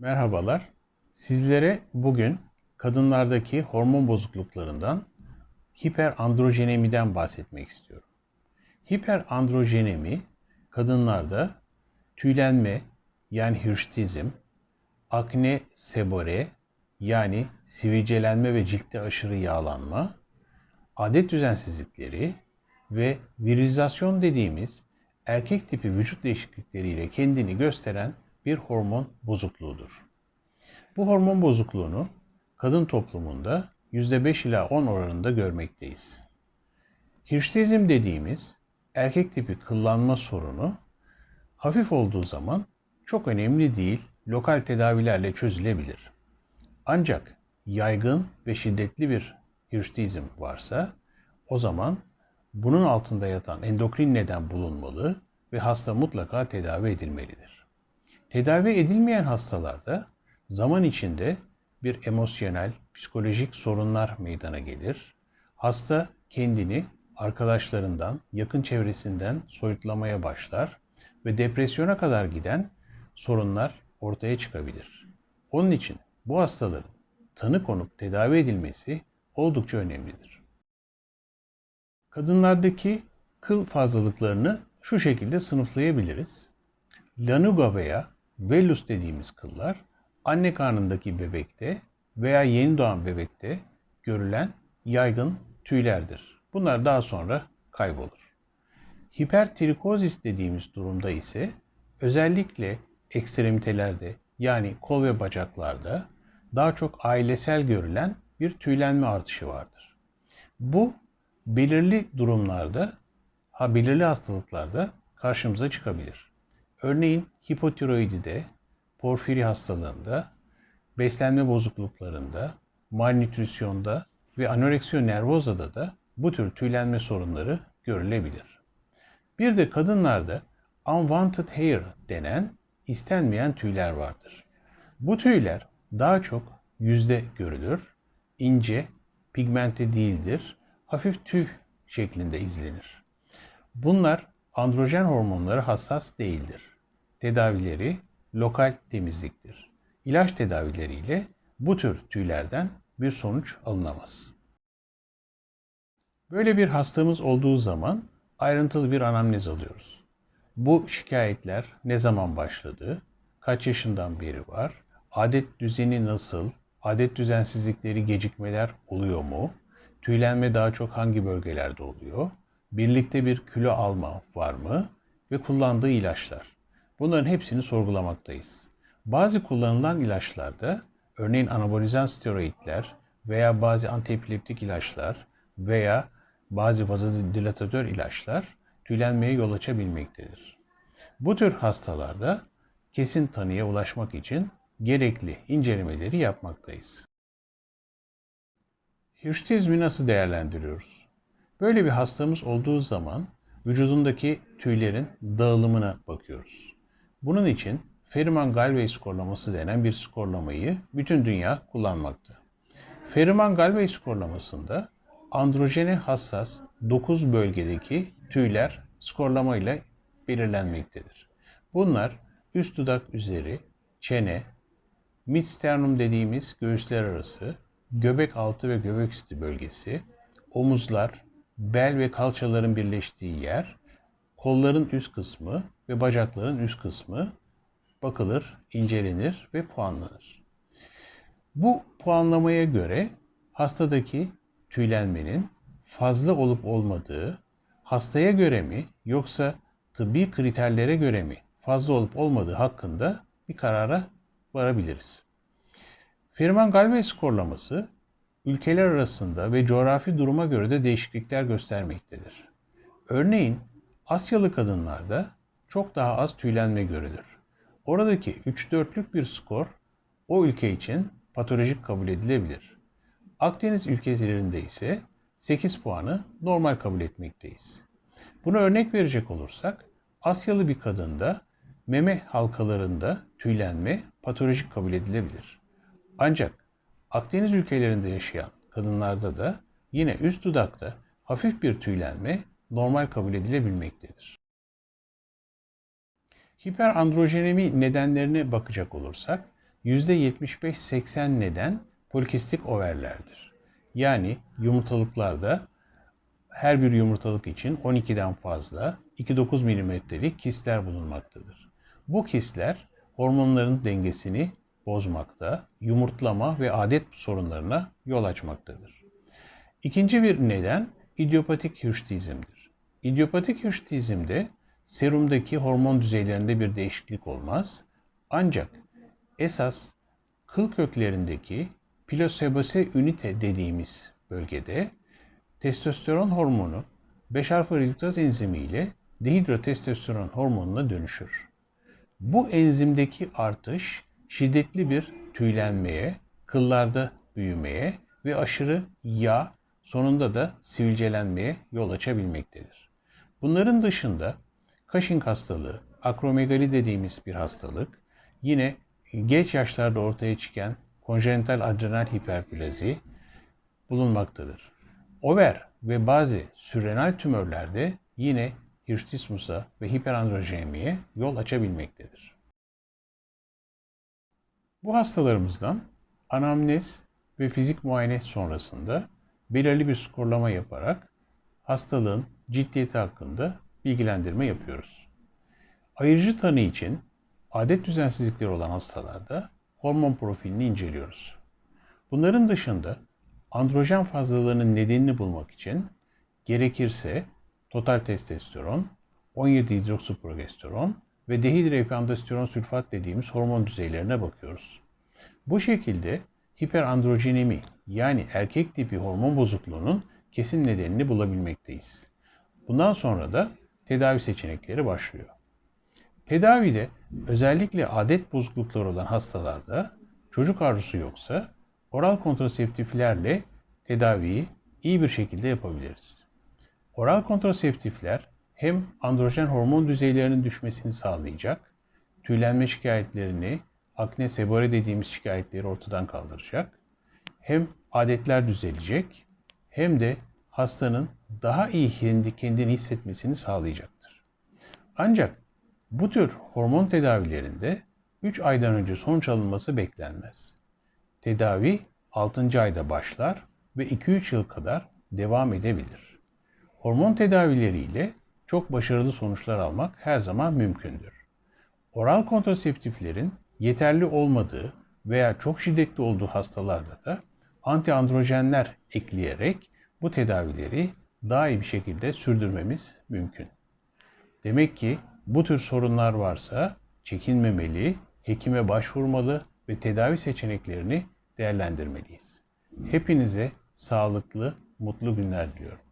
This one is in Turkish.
Merhabalar. Sizlere bugün kadınlardaki hormon bozukluklarından hiperandrojenemiden bahsetmek istiyorum. Hiperandrojenemi kadınlarda tüylenme yani hirştizm, akne sebore yani sivilcelenme ve ciltte aşırı yağlanma, adet düzensizlikleri ve virilizasyon dediğimiz erkek tipi vücut değişiklikleriyle kendini gösteren bir hormon bozukluğudur. Bu hormon bozukluğunu kadın toplumunda %5 ila 10 oranında görmekteyiz. Hirştizm dediğimiz erkek tipi kıllanma sorunu hafif olduğu zaman çok önemli değil, lokal tedavilerle çözülebilir. Ancak yaygın ve şiddetli bir hirştizm varsa o zaman bunun altında yatan endokrin neden bulunmalı ve hasta mutlaka tedavi edilmelidir. Tedavi edilmeyen hastalarda zaman içinde bir emosyonel, psikolojik sorunlar meydana gelir. Hasta kendini arkadaşlarından, yakın çevresinden soyutlamaya başlar ve depresyona kadar giden sorunlar ortaya çıkabilir. Onun için bu hastaların tanı konup tedavi edilmesi oldukça önemlidir. Kadınlardaki kıl fazlalıklarını şu şekilde sınıflayabiliriz. Lanuga veya vellus dediğimiz kıllar anne karnındaki bebekte veya yeni doğan bebekte görülen yaygın tüylerdir. Bunlar daha sonra kaybolur. Hipertrikozis dediğimiz durumda ise özellikle ekstremitelerde yani kol ve bacaklarda daha çok ailesel görülen bir tüylenme artışı vardır. Bu belirli durumlarda, ha belirli hastalıklarda karşımıza çıkabilir. Örneğin hipotiroidide, porfiri hastalığında, beslenme bozukluklarında, malnütrisyonda ve anoreksiyon nervozada da bu tür tüylenme sorunları görülebilir. Bir de kadınlarda unwanted hair denen istenmeyen tüyler vardır. Bu tüyler daha çok yüzde görülür, ince, pigmente değildir, hafif tüy şeklinde izlenir. Bunlar androjen hormonları hassas değildir. Tedavileri lokal temizliktir. İlaç tedavileriyle bu tür tüylerden bir sonuç alınamaz. Böyle bir hastamız olduğu zaman ayrıntılı bir anamnez alıyoruz. Bu şikayetler ne zaman başladı, kaç yaşından beri var, adet düzeni nasıl, adet düzensizlikleri gecikmeler oluyor mu, tüylenme daha çok hangi bölgelerde oluyor, birlikte bir kilo alma var mı ve kullandığı ilaçlar. Bunların hepsini sorgulamaktayız. Bazı kullanılan ilaçlarda, örneğin anabolizan steroidler veya bazı antiepileptik ilaçlar veya bazı vazodilatör ilaçlar tüylenmeye yol açabilmektedir. Bu tür hastalarda kesin tanıya ulaşmak için gerekli incelemeleri yapmaktayız. Hirştizmi nasıl değerlendiriyoruz? Böyle bir hastamız olduğu zaman vücudundaki tüylerin dağılımına bakıyoruz. Bunun için Ferriman-Galway skorlaması denen bir skorlamayı bütün dünya kullanmakta. Ferriman-Galway skorlamasında androjene hassas 9 bölgedeki tüyler skorlama ile belirlenmektedir. Bunlar üst dudak üzeri, çene, midsternum dediğimiz göğüsler arası, göbek altı ve göbek üstü bölgesi, omuzlar, bel ve kalçaların birleştiği yer, kolların üst kısmı ve bacakların üst kısmı bakılır, incelenir ve puanlanır. Bu puanlamaya göre hastadaki tüylenmenin fazla olup olmadığı, hastaya göre mi yoksa tıbbi kriterlere göre mi fazla olup olmadığı hakkında bir karara varabiliriz. Ferman-Galway skorlaması ülkeler arasında ve coğrafi duruma göre de değişiklikler göstermektedir. Örneğin Asyalı kadınlarda çok daha az tüylenme görülür. Oradaki 3-4'lük bir skor o ülke için patolojik kabul edilebilir. Akdeniz ülkelerinde ise 8 puanı normal kabul etmekteyiz. Bunu örnek verecek olursak Asyalı bir kadında meme halkalarında tüylenme patolojik kabul edilebilir. Ancak Akdeniz ülkelerinde yaşayan kadınlarda da yine üst dudakta hafif bir tüylenme normal kabul edilebilmektedir. Hiperandrojenemi nedenlerine bakacak olursak, %75-80 neden polikistik overlerdir. Yani yumurtalıklarda her bir yumurtalık için 12'den fazla 2-9 milimetrelik kistler bulunmaktadır. Bu kistler hormonların dengesini bozmakta, yumurtlama ve adet sorunlarına yol açmaktadır. İkinci bir neden idiopatik hirştizmdir. İdiopatik hirştizmde serumdaki hormon düzeylerinde bir değişiklik olmaz. Ancak esas kıl köklerindeki pilosebase ünite dediğimiz bölgede testosteron hormonu 5-alfa reduktaz enzimi ile dihidrotestosteron hormonuna dönüşür. Bu enzimdeki artış şiddetli bir tüylenmeye, kıllarda büyümeye ve aşırı yağ sonunda da sivilcelenmeye yol açabilmektedir. Bunların dışında Cushing hastalığı, akromegali dediğimiz bir hastalık, yine geç yaşlarda ortaya çıkan konjenital adrenal hiperplazi bulunmaktadır. Over ve bazı sürenal tümörlerde yine hirsutismusa ve hiperandrojemiye yol açabilmektedir. Bu hastalarımızdan anamnez ve fizik muayene sonrasında belirli bir skorlama yaparak hastalığın ciddiyeti hakkında bilgilendirme yapıyoruz. Ayırıcı tanı için adet düzensizlikleri olan hastalarda hormon profilini inceliyoruz. Bunların dışında androjen fazlalığının nedenini bulmak için gerekirse total testosteron, 17 hidroksiprogesteron ve dehidroepiandrosteron sülfat dediğimiz hormon düzeylerine bakıyoruz. Bu şekilde hiperandrojenemi yani erkek tipi hormon bozukluğunun kesin nedenini bulabilmekteyiz. Bundan sonra da tedavi seçenekleri başlıyor. Tedavide özellikle adet bozuklukları olan hastalarda çocuk arzusu yoksa oral kontraseptiflerle tedaviyi iyi bir şekilde yapabiliriz. Oral kontraseptifler hem androjen hormon düzeylerinin düşmesini sağlayacak, tüylenme şikayetlerini, akne sebore dediğimiz şikayetleri ortadan kaldıracak, hem adetler düzelecek hem de hastanın daha iyi kendi kendini hissetmesini sağlayacaktır. Ancak bu tür hormon tedavilerinde 3 aydan önce sonuç alınması beklenmez. Tedavi 6. ayda başlar ve 2-3 yıl kadar devam edebilir. Hormon tedavileriyle çok başarılı sonuçlar almak her zaman mümkündür. Oral kontraseptiflerin yeterli olmadığı veya çok şiddetli olduğu hastalarda da antiandrojenler ekleyerek bu tedavileri daha iyi bir şekilde sürdürmemiz mümkün. Demek ki bu tür sorunlar varsa çekinmemeli, hekime başvurmalı ve tedavi seçeneklerini değerlendirmeliyiz. Hepinize sağlıklı, mutlu günler diliyorum.